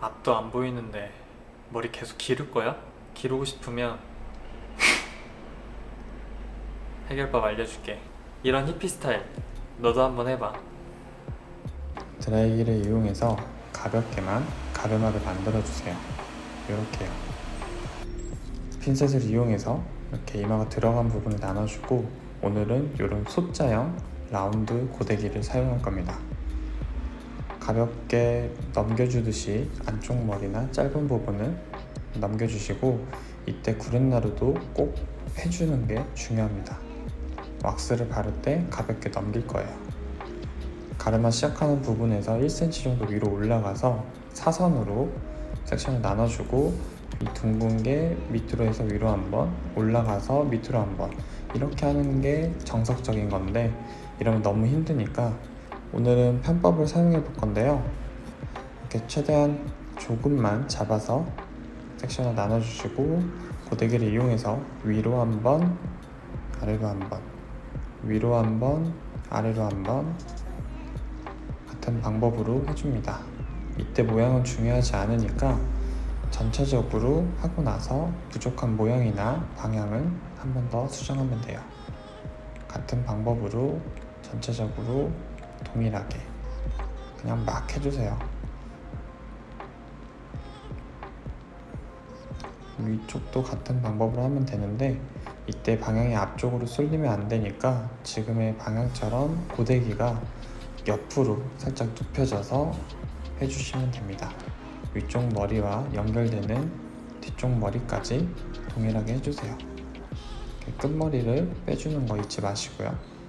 앞도 안 보이는데 머리 계속 기를 거야? 기르고 싶으면 해결법 알려줄게. 이런 히피 스타일 너도 한번 해봐. 드라이기를 이용해서 가볍게만 가름하게 만들어주세요. 이렇게요. 핀셋을 이용해서 이렇게 이마가 들어간 부분을 나눠주고 오늘은 이런 소자형 라운드 고데기를 사용할 겁니다. 가볍게 넘겨주듯이 안쪽 머리나 짧은 부분을 넘겨주시고 이때 구렛나루도 꼭 해주는 게 중요합니다. 왁스를 바를 때 가볍게 넘길 거예요. 가르마 시작하는 부분에서 1cm 정도 위로 올라가서 사선으로 섹션을 나눠주고 이 둥근 게 밑으로 해서 위로 한번 올라가서 밑으로 한번 이렇게 하는 게 정석적인 건데 이러면 너무 힘드니까 오늘은 편법을 사용해 볼 건데요. 이렇게 최대한 조금만 잡아서 섹션을 나눠주시고 고데기를 이용해서 위로 한번 아래로 한번 위로 한번 아래로 한번 같은 방법으로 해줍니다. 이때 모양은 중요하지 않으니까 전체적으로 하고 나서 부족한 모양이나 방향은 한 번 더 수정하면 돼요. 같은 방법으로 전체적으로 동일하게 그냥 막 해주세요. 위쪽도 같은 방법으로 하면 되는데 이때 방향이 앞쪽으로 쏠리면 안 되니까 지금의 방향처럼 고데기가 옆으로 살짝 눕혀져서 해주시면 됩니다. 위쪽 머리와 연결되는 뒤쪽 머리까지 동일하게 해주세요. 끝머리를 빼주는 거 잊지 마시고요.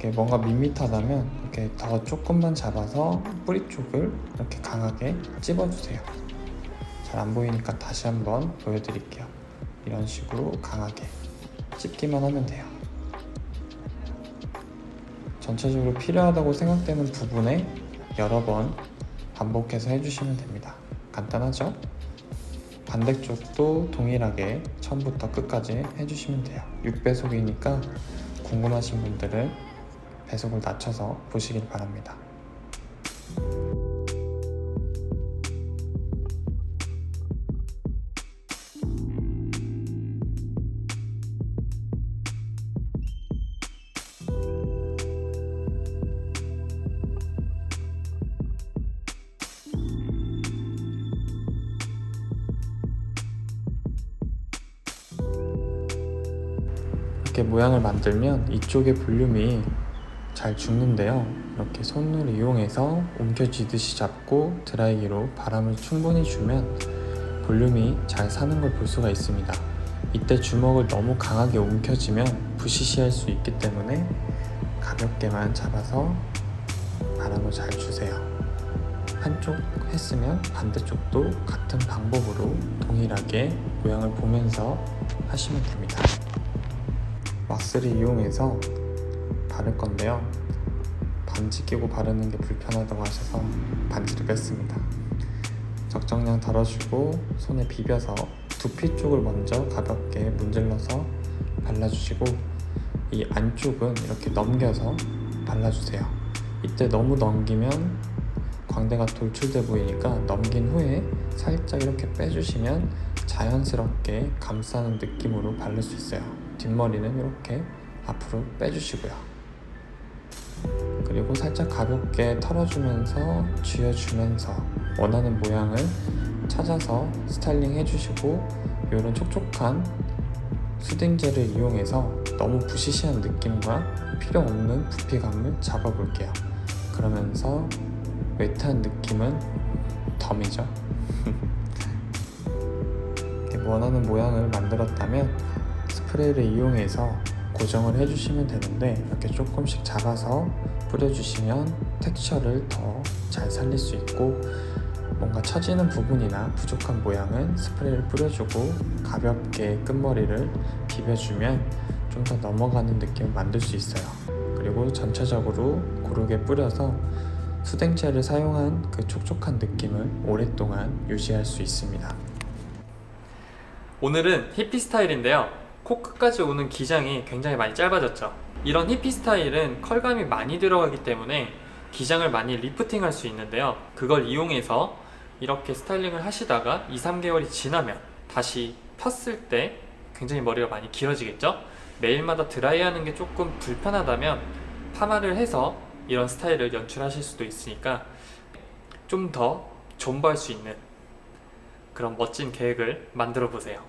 이렇게 뭔가 밋밋하다면 이렇게 더 조금만 잡아서 뿌리 쪽을 이렇게 강하게 찝어주세요. 잘 안 보이니까 다시 한번 보여드릴게요. 이런 식으로 강하게 찝기만 하면 돼요. 전체적으로 필요하다고 생각되는 부분에 여러 번 반복해서 해주시면 됩니다. 간단하죠? 반대쪽도 동일하게 처음부터 끝까지 해주시면 돼요. 6배속이니까 궁금하신 분들은 배속을 낮춰서 보시길 바랍니다. 이렇게 모양을 만들면 이쪽의 볼륨이 잘 죽는데요. 이렇게 손을 이용해서 움켜쥐듯이 잡고 드라이기로 바람을 충분히 주면 볼륨이 잘 사는 걸 볼 수가 있습니다. 이때 주먹을 너무 강하게 움켜쥐면 부시시할 수 있기 때문에 가볍게만 잡아서 바람을 잘 주세요. 한쪽 했으면 반대쪽도 같은 방법으로 동일하게 모양을 보면서 하시면 됩니다. 왁스를 이용해서 바를 건데요. 반지 끼고 바르는 게 불편하다고 하셔서 반지를 뺐습니다. 적정량 덜어주고 손에 비벼서 두피 쪽을 먼저 가볍게 문질러서 발라주시고 이 안쪽은 이렇게 넘겨서 발라주세요. 이때 너무 넘기면 광대가 돌출돼 보이니까 넘긴 후에 살짝 이렇게 빼주시면 자연스럽게 감싸는 느낌으로 바를 수 있어요. 뒷머리는 이렇게 앞으로 빼주시고요. 그리고 살짝 가볍게 털어주면서 쥐어주면서 원하는 모양을 찾아서 스타일링 해주시고 이런 촉촉한 수딩젤을 이용해서 너무 부시시한 느낌과 필요 없는 부피감을 잡아볼게요. 그러면서 웨트한 느낌은 덤이죠. 원하는 모양을 만들었다면 스프레이를 이용해서 고정을 해주시면 되는데 이렇게 조금씩 잡아서 뿌려주시면 텍스처를 더 잘 살릴 수 있고 뭔가 처지는 부분이나 부족한 모양은 스프레이를 뿌려주고 가볍게 끝머리를 비벼주면 좀 더 넘어가는 느낌을 만들 수 있어요. 그리고 전체적으로 고르게 뿌려서 수댕젤을 사용한 그 촉촉한 느낌을 오랫동안 유지할 수 있습니다. 오늘은 히피 스타일인데요. 코 끝까지 오는 기장이 굉장히 많이 짧아졌죠. 이런 히피 스타일은 컬감이 많이 들어가기 때문에 기장을 많이 리프팅 할 수 있는데요. 그걸 이용해서 이렇게 스타일링을 하시다가 2, 3개월이 지나면 다시 폈을 때 굉장히 머리가 많이 길어지겠죠? 매일마다 드라이하는 게 조금 불편하다면 파마를 해서 이런 스타일을 연출하실 수도 있으니까 좀 더 존버할 수 있는 그런 멋진 계획을 만들어 보세요.